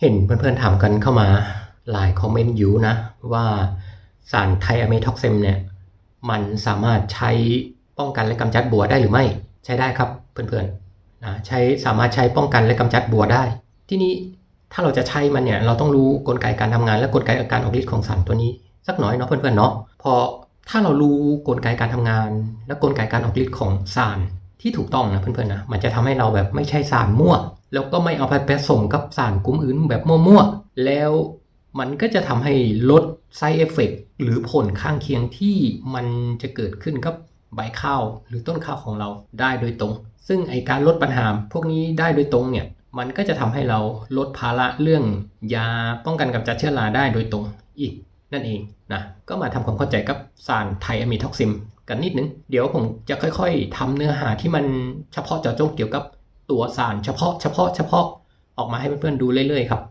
เห็นเพื่อนๆถามกันเข้ามาหลายคอมเมนต์อยู่นะ ว่าสารไทอะเมทอกเซมเนี่ย มันสามารถใช้ป้องกันและกำจัดบัวได้หรือไม่ ใช้ได้ครับเพื่อนๆนะใช้สามารถใช้ป้องกันและกำจัดบัวได้ ที่นี้ถ้าเราจะใช้มันเนี่ย เราต้องรู้กลไกการทำงานและกลไกการออกฤทธิ์ของสารตัวนี้ สักหน่อยเนาะเพื่อนๆเนาะพอถ้าเรารู้กลไกการทำงาน และกลไกการออกฤทธิ์ของสารที่ถูกต้องนะเพื่อนๆนะมันจะทำให้เราแบบไม่ใช่สารมั่ว แล้วก็ไม่เอาไปผสมกับสารกลุ่มอื่นแบบมั่วๆ แล้วมันก็จะทำให้ลดไซเอฟเฟกหรือผลข้างเคียงที่มันจะเกิดขึ้นกับใบข้าวหรือต้นข้าวของเราได้โดยตรง ซึ่งไอการลดปัญหาพวกนี้ได้โดยตรงเนี่ย มันก็จะทำให้เราลดภาระเรื่องยาป้องกันกำจัดเชื้อราได้โดยตรงอีกนั่นเองนะ ก็มาทำความเข้าใจกับสารไทอะมิท็อกซิมกันนิดนึง เดี๋ยวผมจะค่อยๆทำเนื้อหาที่มันเฉพาะเจาะจงเกี่ยวกับ ตัวสารเฉพาะเฉพาะเฉพาะออกมาให้เพื่อนๆดูเรื่อยๆครับ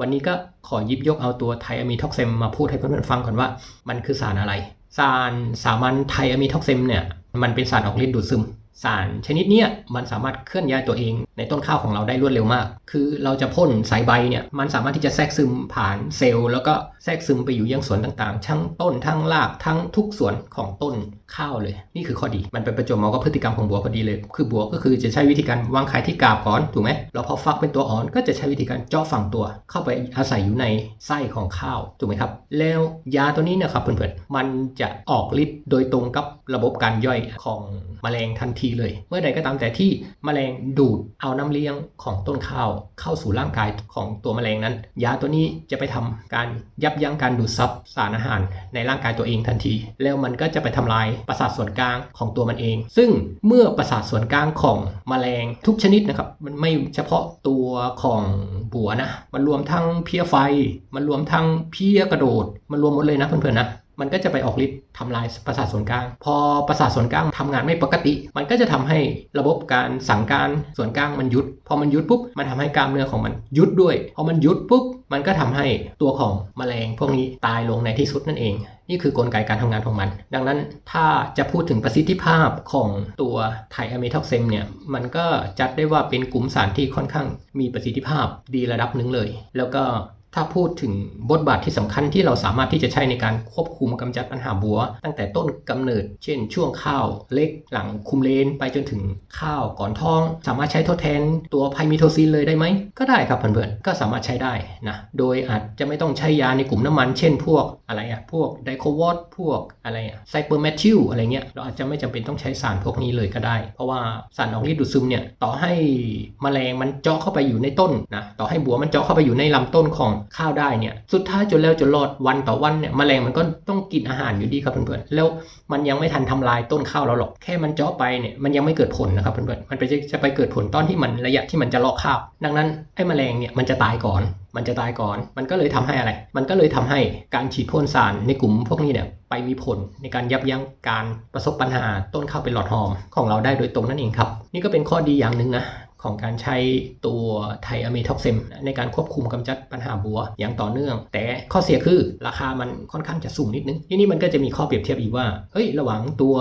วันนี้ก็ขอยิบยกเอาตัวไทอะมิท็อกเซมมาพูดให้เพื่อนๆฟังก่อนว่ามันคือสารอะไร สารสามัญไทอะมิท็อกเซมเนี่ยมันเป็นสารออกฤทธิ์ดูดซึม สารชนิดเนี้ยมันสามารถเคลื่อนย้ายตัวเองในต้นข้าวของเราได้รวดเร็วมาก คือเราจะพ่นสายใบเนี่ยมันสามารถที่จะแทรกซึมผ่านเซลล์ แล้วก็แทรกซึมไปอยู่ยังส่วนต่างๆ ทั้งต้นทั้งรากทั้งทุกส่วนของต้นข้าวเลย นี่คือข้อดี มันเป็นประจวบเหมาะกับพฤติกรรมของบัวพอดีเลย คือบัวก็คือจะใช้วิธีการวางไข่ที่กาบก่อนถูกไหมแล้วพอฟักเป็นตัวอ่อนก็จะใช้วิธีการเจาะฝังตัว เข้าไปอาศัยอยู่ในไส้ของข้าวถูกไหมครับ แล้วยาตัวนี้นะครับเพื่อนๆมันจะออกฤทธิ์โดยตรงกับระบบการย่อยของแมลงทันทีเลย เมื่อใดก็ตามแต่ที่แมลงดูดเอาน้ำเลี้ยงของต้นข้าวเข้าสู่ร่างกายของตัวแมลงนั้น ยาตัวนี้จะไปทำการยับยั้งการดูดซับสารอาหารในร่างกายตัวเองทันที แล้วมันก็จะไปทำลายประสาทส่วนกลางของตัวมันเอง ซึ่งเมื่อประสาทส่วนกลางของแมลงทุกชนิดนะครับ มันไม่เฉพาะตัวของบัวนะ มันรวมทั้งเพี้ยไฟ มันรวมทั้งเพี้ยกระโดด มันรวมหมดเลยนะเพื่อนๆนะ มันก็จะไปออกฤทธิ์ทำลายประสาทส่วนกลาง พอประสาทส่วนกลางทำงานไม่ปกติ มันก็จะทำให้ระบบการสั่งการส่วนกลางมันหยุด พอมันหยุดปุ๊บ มันทำให้กล้ามเนื้อของมันหยุดด้วย พอมันหยุดปุ๊บ มันก็ทำให้ตัวของแมลงพวกนี้ตายลงในที่สุดนั่นเอง นี่คือกลไกการทำงานของมัน ดังนั้นถ้าจะพูดถึงประสิทธิภาพของตัวไทอะเมทอกเซมเนี่ย มันก็จัดได้ว่าเป็นกลุ่มสารที่ค่อนข้างมีประสิทธิภาพดีระดับหนึ่งเลย แล้วก็ ถ้าพูดถึงบทบาทที่สำคัญที่เราสามารถที่จะใช้ในการควบคุมกำจัดปัญหาบัว ตั้งแต่ต้นกำเนิด เช่น ช่วงข้าวเล็กหลังคุมเลนไปจนถึงข้าวก่อนท้อง สามารถใช้ทดแทนตัวไพมิโทซินเลยได้ไหม ก็ได้ครับเพื่อนๆก็สามารถใช้ได้นะโดยอาจจะไม่ต้องใช้ยาในกลุ่มน้ำมัน เช่น พวกอะไรอะพวกไดโควอตพวกอะไรอะไซเปอร์แมทิลอะไรเงี้ยเราอาจจะไม่จำเป็นต้องใช้สารพวกนี้เลยก็ได้ เพราะว่าสารออกฤทธิ์ดูดซึมเนี่ยต่อให้แมลงมันเจาะเข้าไปอยู่ในต้นนะต่อให้บัวมันเจาะเข้าไปอยู่ในลำต้นของข้าวได้เนี่ยสุดท้ายจนแล้วจนรอดวันต่อวันเนี่ยแมลงมันก็ต้องกินอาหารอยู่ดีครับเพื่อนๆแล้วมันยังไม่ทันทำลายต้นข้าวเราหรอกแค่มันเจาะไปเนี่ยมันยังไม่เกิดผลนะครับเพื่อนๆมันไปจะไปเกิดผลตอนที่มันระยะที่มันจะลอกข้าวดังนั้นไอ้แมลงเนี่ยมันจะตายก่อน มันจะตายก่อน มันก็เลยทำให้อะไร มันก็เลยทำให้การฉีดพ่นสารในกลุ่มพวกนี้เนี่ยไปมีผลในการยับยั้งการประสบปัญหาต้นข้าวเป็นหลอดหอมของเราได้โดยตรงนั่นเองครับ นี่ก็เป็นข้อดีอย่างหนึ่งนะ ของการใช้ตัวไทอะเมทอกเซมในการควบคุมกำจัดปัญหาบัวอย่างต่อเนื่อง แต่ข้อเสียคือราคามันค่อนข้างจะสูงนิดนึง ทีนี้มันก็จะมีข้อเปรียบเทียบอีกว่า เฮ้ย ระหว่างตัว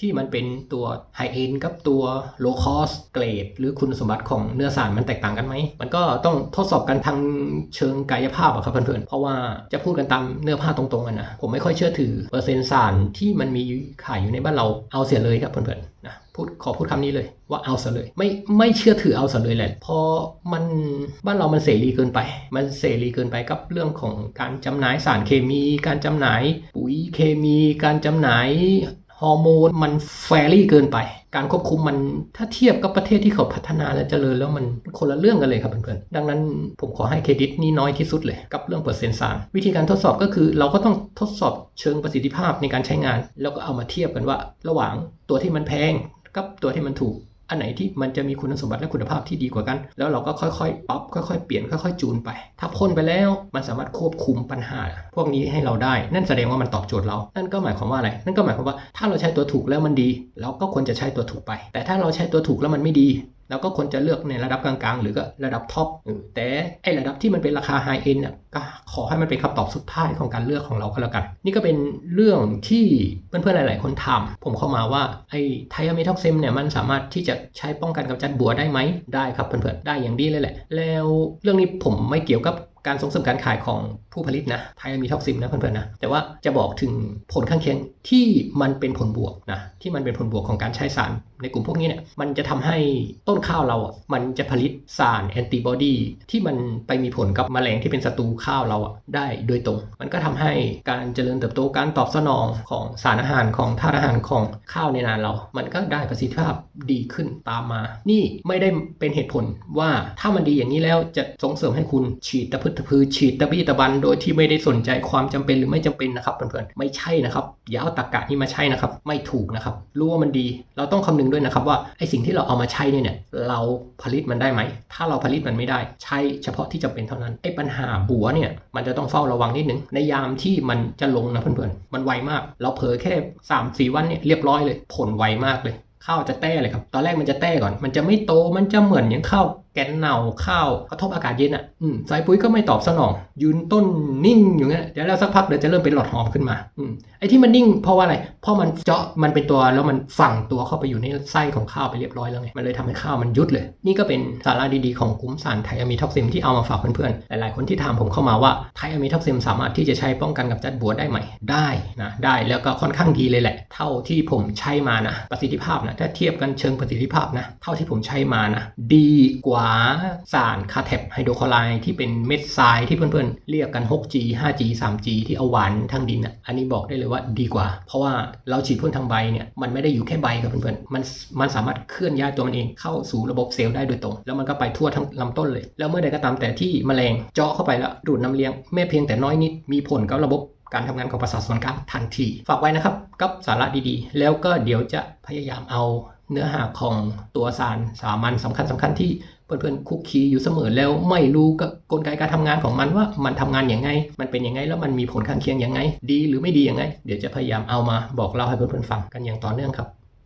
ที่มันเป็นตัวไฮเอ็นกับตัวโลคอสเกรดหรือคุณสมบัติของเนื้อสารมันแตกต่างกันไหม มันก็ต้องทดสอบกันทางเชิงกายภาพอะครับเพื่อนๆ เพราะว่าจะพูดกันตามเนื้อผ้าตรงๆกันนะ ผมไม่ค่อยเชื่อถือเปอร์เซ็นต์สารที่มันมีขายอยู่ในบ้านเราเอาเสียเลยครับเพื่อนๆนะ พูดขอพูดคำนี้เลยว่าเอาซะเลย ไม่ไม่เชื่อถือเอาซะเลยแหละเพราะมันบ้านเรามันเสรีเกินไป มันเสรีเกินไปกับเรื่องของการจำหน่ายสารเคมี การจำหน่ายปุ๋ยเคมี การจำหน่ายฮอร์โมนมันแฟรี่เกินไป การควบคุมมันถ้าเทียบกับประเทศที่เขาพัฒนาและเจริญแล้วมันคนละเรื่องกันเลยครับเพื่อนๆดังนั้นผมขอให้เครดิตนี่น้อยที่สุดเลยกับเรื่องเปอร์เซ็นต์สารวิธีการทดสอบก็คือเราก็ต้องทดสอบเชิงประสิทธิภาพในการใช้งาน แล้วก็เอามาเทียบกันว่า ระหว่างตัวที่มันแพง กับตัวที่มันถูก อันไหนที่มันจะมีคุณสมบัติและคุณภาพที่ดีกว่ากัน แล้วเราก็ค่อยๆปรับค่อยๆเปลี่ยนค่อยๆจูนไป ถ้าพ่นไปแล้วมันสามารถควบคุมปัญหา พวกนี้ให้เราได้ นั่นแสดงว่ามันตอบโจทย์เรา นั่นก็หมายความว่าอะไร นั่นก็หมายความว่าถ้าเราใช้ตัวถูกแล้วมันดี เราก็ควรจะใช้ตัวถูกไป แต่ถ้าเราใช้ตัวถูกแล้วมันไม่ดีแล้วก็ควรจะเลือกในระดับกลางๆ หรือก็ระดับท็อปแต่ไอระดับที่มันเป็นราคาไฮเอ็นน่ะก็ขอให้มันเป็นคำตอบสุดท้ายของการเลือกของเราก็แล้วกัน นี่ก็เป็นเรื่องที่เพื่อนๆหลาย ๆ คนถาผมเข้ามาว่าไอไทอะเมทอกซิมเนี่ยมันสามารถที่จะใช้ป้องกันกำจัดบัวได้ไหมได้ครับเพื่อนๆได้อย่างดีเลยแหละ แล้วเรื่องนี้ผมไม่เกี่ยวกับ การส่งเสริมการขายของผู้ผลิตนะไทยมีท็อกซิมนะเพื่อนๆนะแต่ว่าจะบอกถึงผลข้างเคียงที่มันเป็นผลบวกนะที่มันเป็นผลบวกของการใช้สารในกลุ่มพวกนี้เนี่ยมันจะทำให้ต้นข้าวเราอะมันจะผลิตสารแอนติบอดีที่มันไปมีผลกับแมลงที่เป็นศัตรูข้าวเราอะได้โดยตรง มันก็ทำให้การเจริญเติบโตการตอบสนองของสารอาหารของธาตุอาหารของข้าวในนาเรา มันก็ได้ประสิทธิภาพดีขึ้นตามมา นี่ไม่ได้เป็นเหตุผลว่าถ้ามันดีอย่างนี้แล้วจะส่งเสริมให้คุณฉีดตะพืชตะพือฉีดตะบี้ตะบันโดยที่ไม่ได้สนใจความจำเป็นหรือไม่จำเป็นนะครับเพื่อนๆไม่ใช่นะครับอย่าเอาตรกกะนี้มาใช้นะครับ ไม่ถูกนะครับ รู้ว่ามันดี เราต้องคำนึงด้วยนะครับว่าไอสิ่งที่เราเอามาใช้เนี่ยเนี่ยเราผลิตมันได้ไหม ถ้าเราผลิตมันไม่ได้ ใช้เฉพาะที่จำเป็นเท่านั้นไอปัญหาบัวเนี่ยมันจะต้องเฝ้าระวังนิดนึงในยามที่มันจะลงนะเพื่อนๆมันไวมาก เราเผลอแค่ 3 4 วันเนี่ยเรียบร้อยเลย ผลไวมากเลยข้าวจะแต้เลยครับ ตอนแรกมันจะแต้ก่อน มันจะไม่โต มันจะเหมือนอย่างข้าว แกนเน่าข้าวกระทบอากาศเย็นอะอืมใส่ปุ๋ยก็ไม่ตอบสนอง ยืนต้นนิ่งอยู่เงี้ยเดี๋ยวแล้วสักพักเดี๋ยวจะเริ่มเป็นหลอดหอมขึ้นมาอืมไอ้ที่มันนิ่งเพราะว่าอะไร เพราะมันเจาะมันเป็นตัวแล้วมันฝังตัวเข้าไปอยู่ในไส้ของข้าวไปเรียบร้อยแล้วไง มันเลยทำให้ข้าวมันยุดเลย นี่ก็เป็นสาระดีๆของกลุ่มสารไทอะมีท็อกซิมที่เอามาฝากเพื่อนๆ หลายๆคนที่ถามผมเข้ามาว่าไทอะมีท็อกซิมสามารถที่จะใช้ป้องกันกับจัดบัวได้ไหม ได้นะ ได้แล้วก็ค่อนข้างดีเลยแหละ เท่าที่ผมใช้มานะ ประสิทธิภาพนะ ถ้าเทียบกันเชิงประสิทธิภาพนะ เท่าที่ผมใช้มานะ ดีกว่าสารคาเทปไฮโดรคลอไรด์ที่เป็นเม็ดทรายที่เพื่อนๆ เรียกกัน 6G 5G 3G ที่เอาหวานทางดินอะอันนี้บอกได้เลยว่าดีกว่า เพราะว่าเราฉีดพ่นทางใบเนี่ยมันไม่ได้อยู่แค่ใบครับเพื่อนๆมันมันสามารถเคลื่อนย้ายตัวมันเองเข้าสู่ระบบเซลล์ได้โดยตรง แล้วมันก็ไปทั่วทั้งลำต้นเลย แล้วเมื่อใดก็ตามแต่ที่แมลงเจาะเข้าไปแล้วดูดน้ำเลี้ยงแม้เพียงแต่น้อยนิดมีผลกับระบบการทำงานของประสาทส่วนกลางทันที ฝากไว้นะครับ กับสาระดีๆ แล้วก็เดี๋ยวจะพยายามเอา เนื้อหาของตัวสารสามัญสำคัญสำคัญที่เพื่อนๆคุกคีอยู่เสมอแล้วไม่รู้กับกลไกการทำงานของมันว่ามันทำงานอย่างไง มันเป็นยังไงแล้วมันมีผลข้างเคียงยังไง ดีหรือไม่ดียังไง เดี๋ยวจะพยายามเอามาบอกเล่าให้เพื่อนๆฟังกันอย่างต่อเนื่องครับ